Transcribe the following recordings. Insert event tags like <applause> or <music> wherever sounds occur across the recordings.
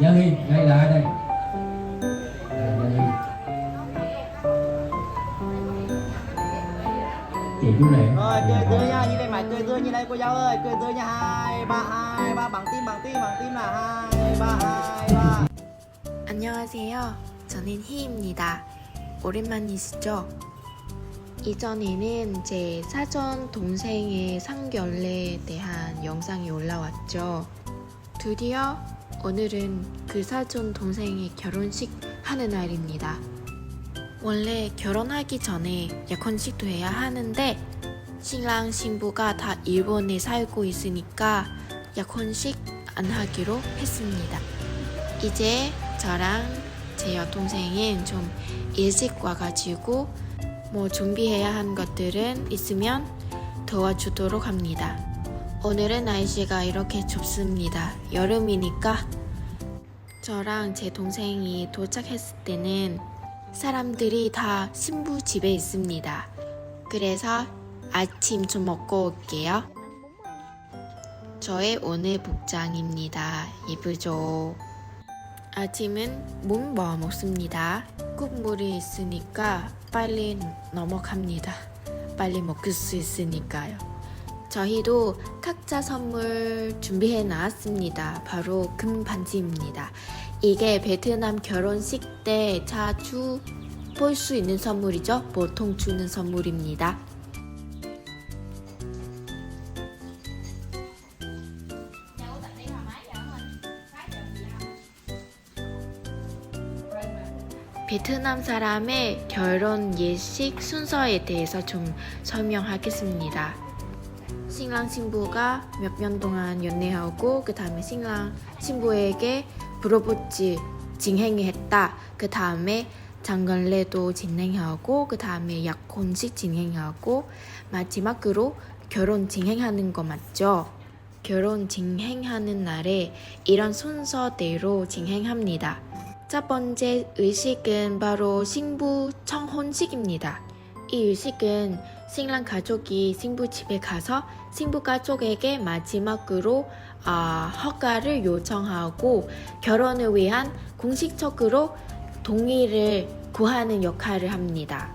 Nhân Hy, ngay lại đây. Chị chú này. Rồi cười tươi nha, như đây mày cười tươi như đây cô giáo ơi, cười tươi nha hai ba hai ba bằng tim bằng tim bằng tim là hai ba hai ba. 안녕하세요. 저는 희입니다. 오랜만이시죠? 이전에는 제 사전 동생의 상견례에 대한 영상이 올라왔죠. 드디어 오늘은 그 사전 동생의 결혼식 하는 날입니다. 원래 결혼하기 전에 약혼식도 해야 하는데 신랑 신부가 다 일본에 살고 있으니까 약혼식 안 하기로 했습니다. 이제 저랑 제 여동생은 좀 일찍 와가지고 뭐 준비해야 한 것들은 있으면 도와주도록 합니다. 오늘은 날씨가 이렇게 춥습니다. 여름이니까 저랑 제 동생이 도착했을 때는 사람들이 다 신부 집에 있습니다. 그래서 아침 좀 먹고 올게요. 저의 오늘 복장입니다. 이쁘죠? 아침은 못 먹어 먹습니다. 국물이 있으니까 빨리 넘어갑니다. 빨리 먹을 수 있으니까요. 저희도 각자 선물 준비해 놨습니다. 바로 금 반지입니다. 이게 베트남 결혼식 때 자주 볼 수 있는 선물이죠. 보통 주는 선물입니다. 베트남 사람의 결혼 예식 순서에 대해서 좀 설명하겠습니다. 신랑 신부가 몇 년 동안 연애하고 그 다음에 신랑 신부에게 프로포즈 진행했다. 그 다음에 장관례도 진행하고 그 다음에 약혼식 진행하고 마지막으로 결혼 진행하는 거 맞죠? 결혼 진행하는 날에 이런 순서대로 진행합니다. 첫 번째 의식은 바로 신부 청혼식입니다. 이 의식은 신랑 가족이 신부 집에 가서 신부 가족에게 마지막으로 아, 허가를 요청하고 결혼을 위한 공식적으로 동의를 구하는 역할을 합니다.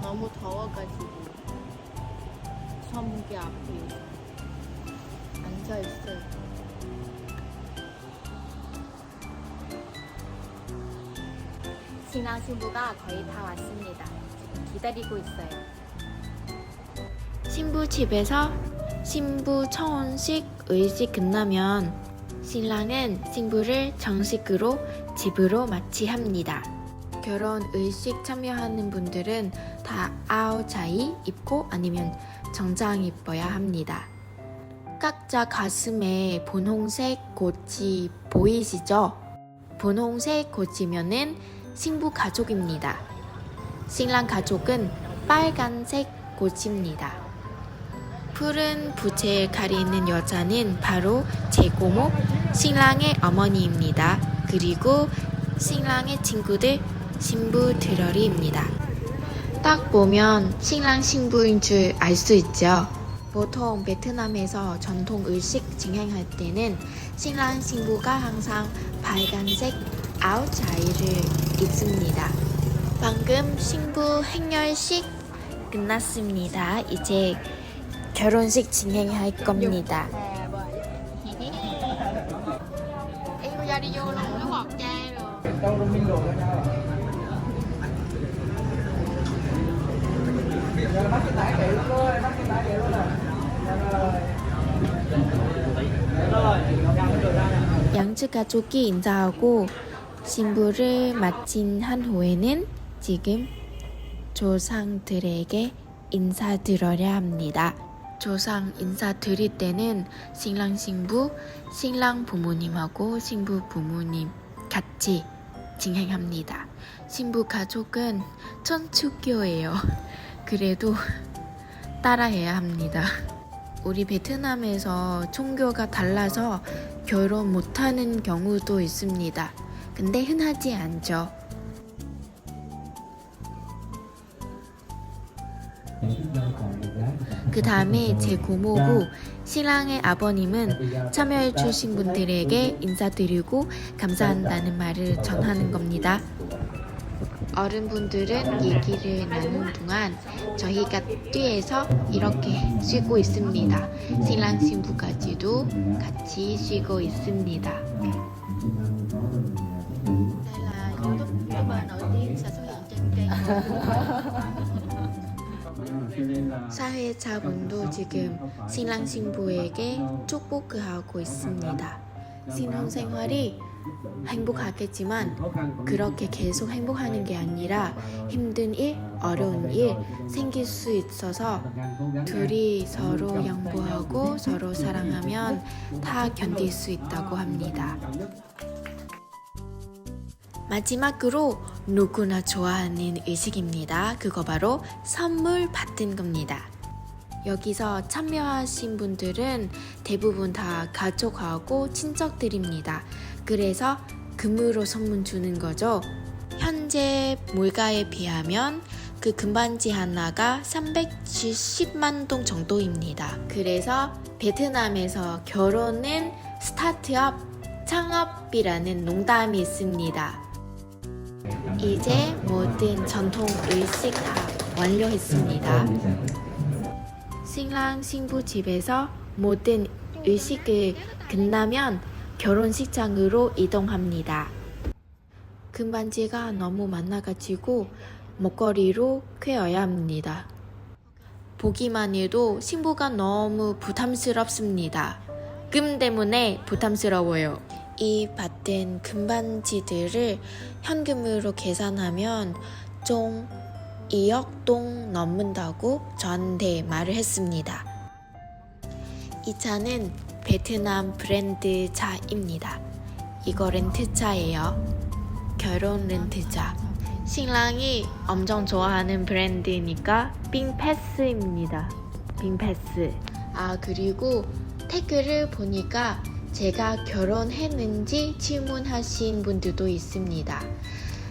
너무 더워가지고 선무기 앞에 앉아 있어요. 신랑 신부가 거의 다 왔습니다. 기다리고 있어요. 신부 집에서 신부 청혼식 의식 끝나면 신랑은 신부를 정식으로 집으로 마치합니다. 결혼 의식 참여하는 분들은 다 아우자이 입고 아니면 정장 입어야 합니다. 각자 가슴에 분홍색 꽃이 보이시죠? 분홍색 꽃이면은 신부 가족입니다. 신랑 가족은 빨간색 꽃입니다. 푸른 붓을 가리는 여자는 바로 제 고모 신랑의 어머니입니다. 그리고 신랑의 친구들 신부 들러리입니다. 딱 보면 신랑 신부인 줄 알 수 있죠. 보통 베트남에서 전통 의식 진행할 때는 신랑 신부가 항상 빨간색 아웃자이를 입습니다. 방금 신부 행렬식 끝났습니다. 이제 결혼식 진행할 겁니다. 양측 가족이 인사하고 신부를 마친 한 후에는 지금 조상들에게 인사드려야 합니다. 조상 인사드릴 때는 신랑 신부, 신랑 부모님하고 신부 부모님 같이 진행합니다. 신부 가족은 천주교예요. <laughs> 그래도 따라해야 합니다. 우리 베트남에서 종교가 달라서 결혼 못하는 경우도 있습니다. 근데 흔하지 않죠. 그 다음에 제 고모고 신랑의 아버님은 참여해주신 분들에게 인사드리고 감사한다는 말을 전하는 겁니다. 어른분들은 얘기를 나눈 동안 저희가 뒤에서 이렇게 쉬고 있습니다. 신랑 신부까지도 같이 쉬고 있습니다. 사회자분도 지금 신랑 신부에게 축복하고 있습니다. 신혼생활이 행복하겠지만 그렇게 계속 행복하는 게 아니라 힘든 일, 어려운 일 생길 수 있어서 둘이 서로 양보하고 서로 사랑하면 다 견딜 수 있다고 합니다. 마지막으로 누구나 좋아하는 의식입니다. 그거 바로 선물 받은 겁니다. 여기서 참여하신 분들은 대부분 다 가족하고 친척들입니다. 그래서 금으로 선물 주는 거죠. 현재 물가에 비하면 그 금반지 하나가 370만 동 정도입니다. 그래서 베트남에서 결혼은 스타트업 창업이라는 농담이 있습니다. 이제 모든 전통 의식 다 완료했습니다. 신랑 신부 집에서 모든 의식을 끝나면 결혼식장으로 이동합니다. 금반지가 너무 많아가지고 목걸이로 꿰어야 합니다. 보기만 해도 신부가 너무 부담스럽습니다. 금 때문에 부담스러워요. 이 받은 금반지들을 현금으로 계산하면 총 2억 동 넘는다고 저한테 말을 했습니다. 이 차는 베트남 브랜드 차입니다. 이거 렌트차예요. 결혼 렌트차. 신랑이 엄청 좋아하는 브랜드니까 빙패스입니다. 빙패스. 아 그리고 댓글을 보니까 제가 결혼했는지 질문하신 분들도 있습니다.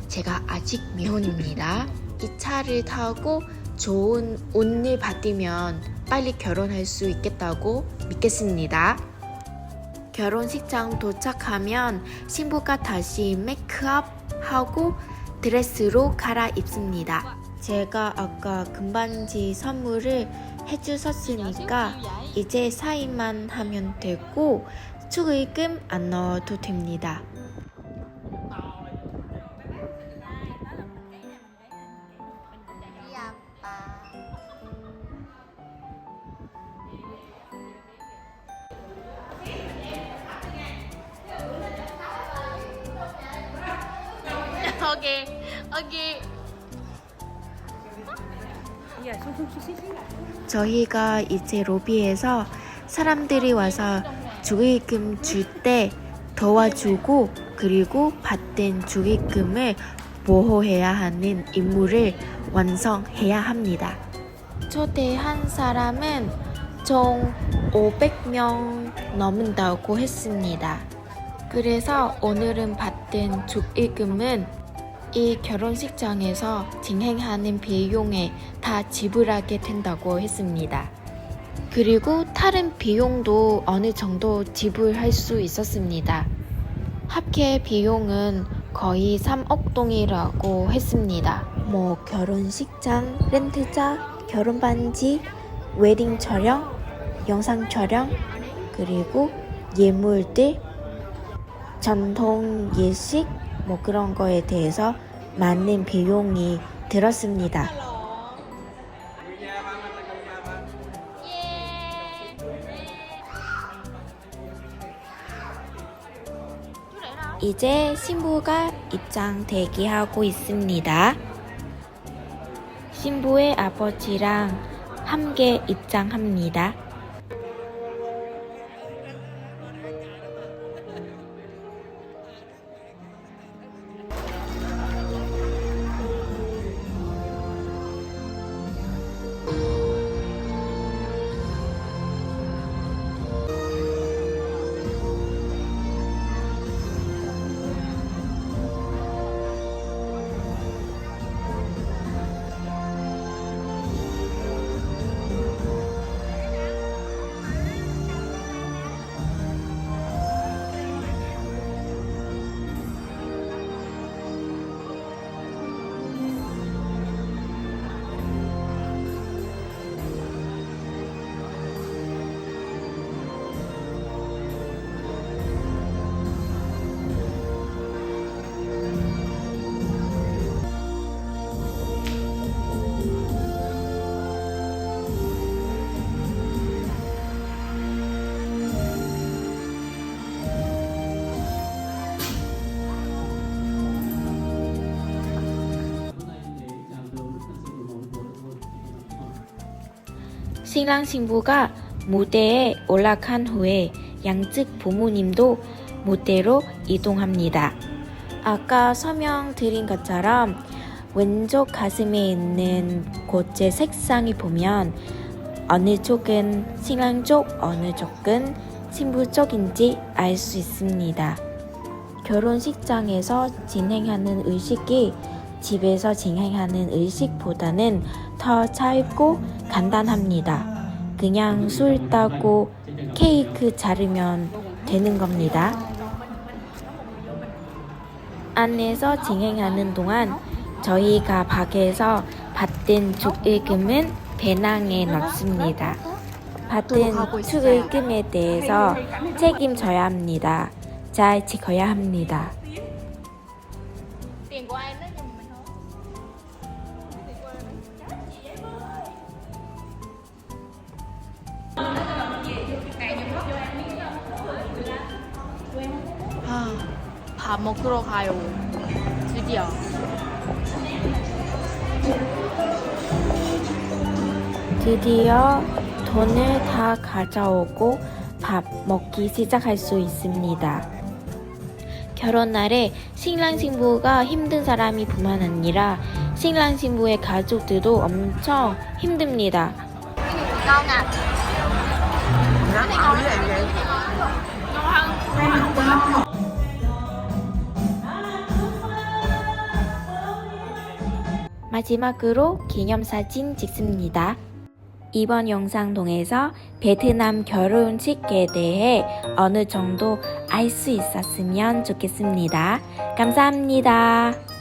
제가 아직 미혼입니다. 이 차를 타고 좋은 운을 받으면 빨리 결혼할 수 있겠다고 믿겠습니다. 결혼식장 도착하면 신부가 다시 메이크업 하고 드레스로 갈아입습니다. 제가 아까 금반지 선물을 해주셨으니까 이제 사인만 하면 되고 축의금 안 넣어도 됩니다. 오케이 오케이 저희가 이제 로비에서 사람들이 와서 축의금 줄 때 도와주고 그리고 받은 축의금을 보호해야 하는 임무를 완성해야 합니다. 초대한 사람은 총 500명 넘는다고 했습니다. 그래서 오늘은 받은 축의금은 이 결혼식장에서 진행하는 비용에 다 지불하게 된다고 했습니다. 그리고 다른 비용도 어느 정도 지불할 수 있었습니다. 합계 비용은 거의 3억 동이라고 했습니다. 뭐 결혼식장, 렌트자, 결혼 반지, 웨딩 촬영, 영상 촬영, 그리고 예물들, 전통 예식 뭐 그런 거에 대해서 많은 비용이 들었습니다. 이제 신부가 입장 대기하고 있습니다. 신부의 아버지랑 함께 입장합니다. 신랑 신부가 무대에 올라간 후에 양측 부모님도 무대로 이동합니다. 아까 설명드린 것처럼 왼쪽 가슴에 있는 꽃의 색상이 보면 어느 쪽은 신랑 쪽, 어느 쪽은 신부 쪽인지 알 수 있습니다. 결혼식장에서 진행하는 의식이 집에서 진행하는 의식보다는 더 짧고 간단합니다. 그냥 술 따고 케이크 자르면 되는 겁니다. 안에서 진행하는 동안 저희가 밖에서 받은 축의금은 배낭에 넣습니다. 받은 축의금에 대해서 책임져야 합니다. 잘 지켜야 합니다. 밥 먹으러 가요. 드디어. 드디어 돈을 다 가져오고 밥 먹기 시작할 수 있습니다. 결혼 날에 신랑 신부가 힘든 사람이 뿐만 아니라 신랑 신부의 가족들도 엄청 힘듭니다. 마지막으로 기념사진 찍습니다. 이번 영상 통해서 베트남 결혼식에 대해 어느 정도 알 수 있었으면 좋겠습니다. 감사합니다.